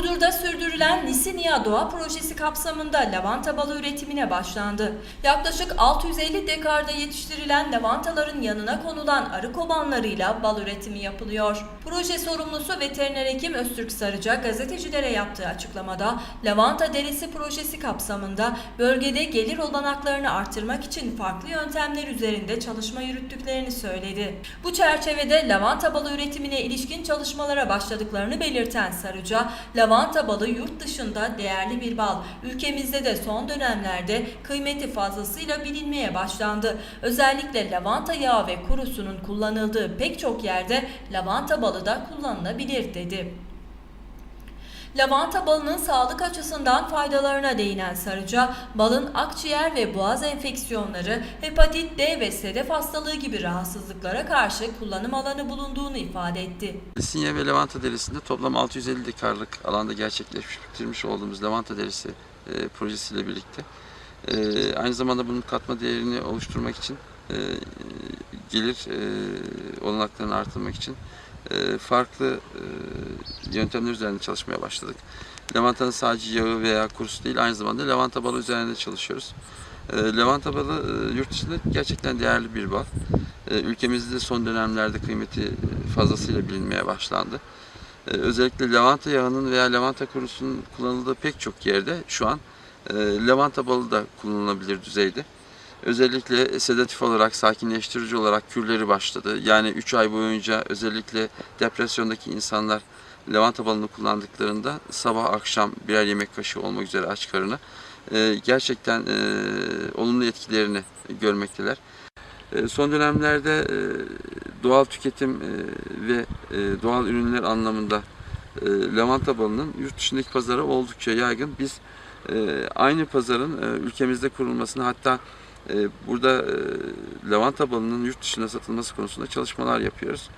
Burdur'da sürdürülen Nisinia Doğa Projesi kapsamında lavanta balı üretimine başlandı. Yaklaşık 650 dekarda yetiştirilen lavantaların yanına konulan arı kovanlarıyla bal üretimi yapılıyor. Proje sorumlusu veteriner hekim Öztürk Sarıca gazetecilere yaptığı açıklamada lavanta derisi projesi kapsamında bölgede gelir olanaklarını artırmak için farklı yöntemler üzerinde çalışma yürüttüklerini söyledi. Bu çerçevede lavanta balı üretimine ilişkin çalışmalara başladıklarını belirten Sarıca, lavanta balı yurt dışında değerli bir bal. Ülkemizde de son dönemlerde kıymeti fazlasıyla bilinmeye başlandı. Özellikle lavanta yağı ve kurusunun kullanıldığı pek çok yerde lavanta balı da kullanılabilir dedi. Lavanta balının sağlık açısından faydalarına değinen Sarıca, balın akciğer ve boğaz enfeksiyonları, hepatit D ve sedef hastalığı gibi rahatsızlıklara karşı kullanım alanı bulunduğunu ifade etti. Sinye ve lavanta derisinde toplam 650 dekarlık alanda gerçekleştirmiş olduğumuz lavanta derisi e, projesiyle birlikte e, aynı zamanda bunun katma değerini oluşturmak için e, gelir e, olanaklarını artırmak için e, farklı e, yöntemler üzerinde çalışmaya başladık. Lavantanın sadece yağı veya kurusu değil aynı zamanda lavanta balı üzerinde çalışıyoruz. E, lavanta balı e, yurt dışında gerçekten değerli bir bal. E, ülkemizde son dönemlerde kıymeti e, fazlasıyla bilinmeye başlandı. E, özellikle lavanta yağının veya lavanta kurusunun kullanıldığı pek çok yerde şu an e, lavanta balı da kullanılabilir düzeyde. Özellikle sedatif olarak, sakinleştirici olarak kürleri başladı. Yani 3 ay boyunca özellikle depresyondaki insanlar lavanta balını kullandıklarında sabah akşam birer yemek kaşığı olmak üzere aç karnına e, gerçekten e, olumlu etkilerini görmekteler. E, Son dönemlerde doğal tüketim ve doğal ürünler anlamında lavanta balının yurt dışındaki pazara oldukça yaygın. Biz aynı pazarın ülkemizde kurulmasını hatta burada e, lavanta balının yurt dışına satılması konusunda çalışmalar yapıyoruz.